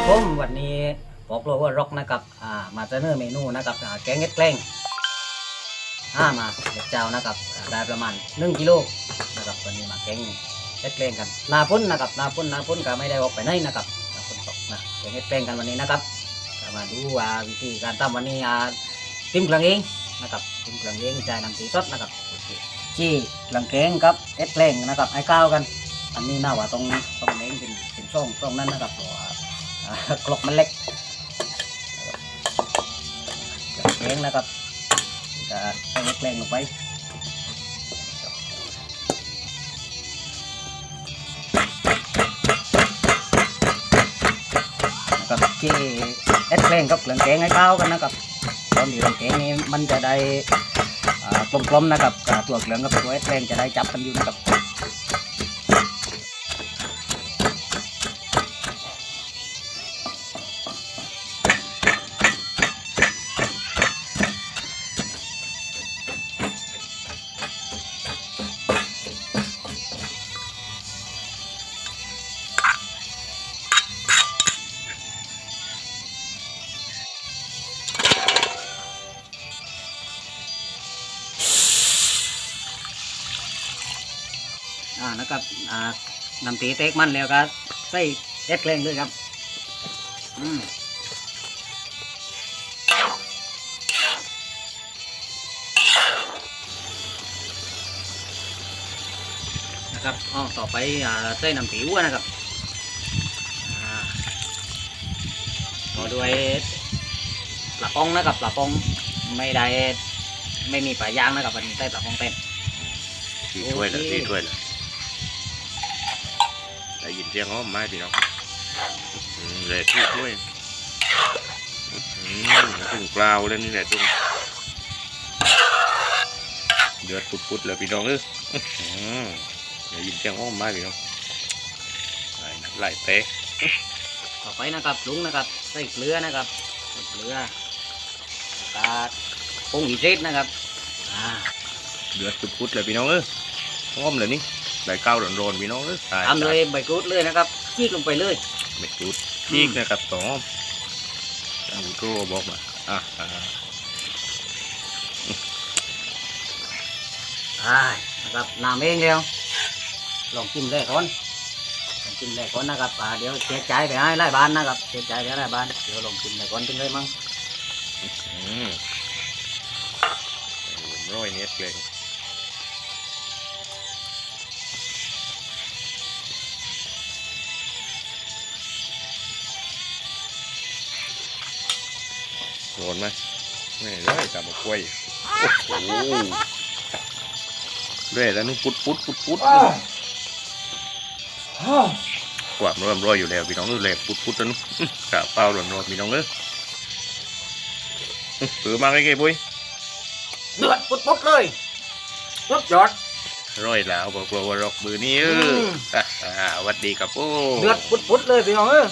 ครับผมวันนี้ปอกโลเวอร์ร็อกนะครับอ่ามาเสนอเมนูนะครับอ่าแกงเห็ดแกล้งอ่ามาเด็กเจ้านะครับอ่าได้ประมาณ1กิโลนะครับวันนี้มาแกงเห็ดแกล้งกันหนาพ้นนะครับหนาพ้นหนาพ้นก็ไม่ได้ออกไปไหนนะครับหนาพ้นตกนะแกงเห็ดแกล้งกันวันนี้นะครับก็มาดูว่าวิธีการทำวันนี้อ่าติ้มเครื่องเองนะครับติ้มเครื่องเองใช้น้ำตีสดนะครับโอเคจี้เครื่องแกงครับเห็ดแกล้งนะครับให้ข้าวกัน อันนี้น่าว่าต้องต้องเล้งเป็นเป็นช่องช่องนั้นนะครับว่าอ่า กลอกมันเล็กเล้งนะครับจะใส่เล็กแรงลงไปนะครับที่เอ็ดแกงกับเหลืองแกงให้เข้ากันนะครับตอนที่เหลืองแกงนี้มันจะได้กลมๆนะครับกับตัวเหลืองกับตัวเอ็ดแกงจะได้จับกันอยู่นะครับ อ่านะครับอ่านำตีเต็กมันแล้วก็ใส่เอ็ดแกล้งด้วยครับ อืมนะครับอ๋อต่อไปอ่าใส่น้ำตีวัวนะครับต่อด้วยปลาปองนะครับปลาปองไม่ได้ไม่มีปลายางนะครับวันนี้ใส่ปลาปองเต็มที่ถ้วยละโอเคที่ถ้วยละ ได้ยินเสียงหอมไหมพี่น้องอืมเลยที่ถ้วยอืมถึงเปล่าเลยนี่แหละจุงเดือดปุดๆเลยพี่น้องเอออืมได้ยินเสียงหอมไหมพี่น้องไหลน้ำไหลเตะต่อไปนะครับปรุงนะครับใส่เกลือนะครับใส่เกลือแล้วก็ปรุงอีกเล็นะครับอ่าเดือดปุดๆเลยพี่น้องเออหอมเลยนี่ ไหลเก้าร้อนๆพี่น้องเออตายทำเลยใบกรูดเลยนะครับชีกลงไปเลยเม็ดจุดพีกนะครับสองทางครูบอกมาอะอ่าอ่านะครับน้ำเองเดียวลองจิ้มแรกก่อนลองจิ้มแรกก่อนนะครับอ่าเดี๋ยวเช็คใจายไปให้ไล่บ้านนะครับเช็คใจายไปให้ไล่บ้านเดี๋ยวลองจิ้มแรกก่อนเป็นเลยมั้งอืมร้อยเน็ตเลย โดนไหมไม่ร้อยกับมะกล้วยโอ้โหเรื่อยแล้วนึงปุดปุดปุดปุดความร้อนร้อยอยู่แล้วพี่น้องเออแหลกปุดปุดแล้วนึงกะเปล่าร้อนร้อนพี่น้องเออถือมาใกล้ๆบุ้ยเดือดปุ๊บปุ๊บเลยปุ๊บยอดร้อยแล้วบอกว่ารอกมือนี้เออมอะอ่าหวัดดีครับโอ้เดือดปุ๊บปุ๊บเลยพี่น้องเอออ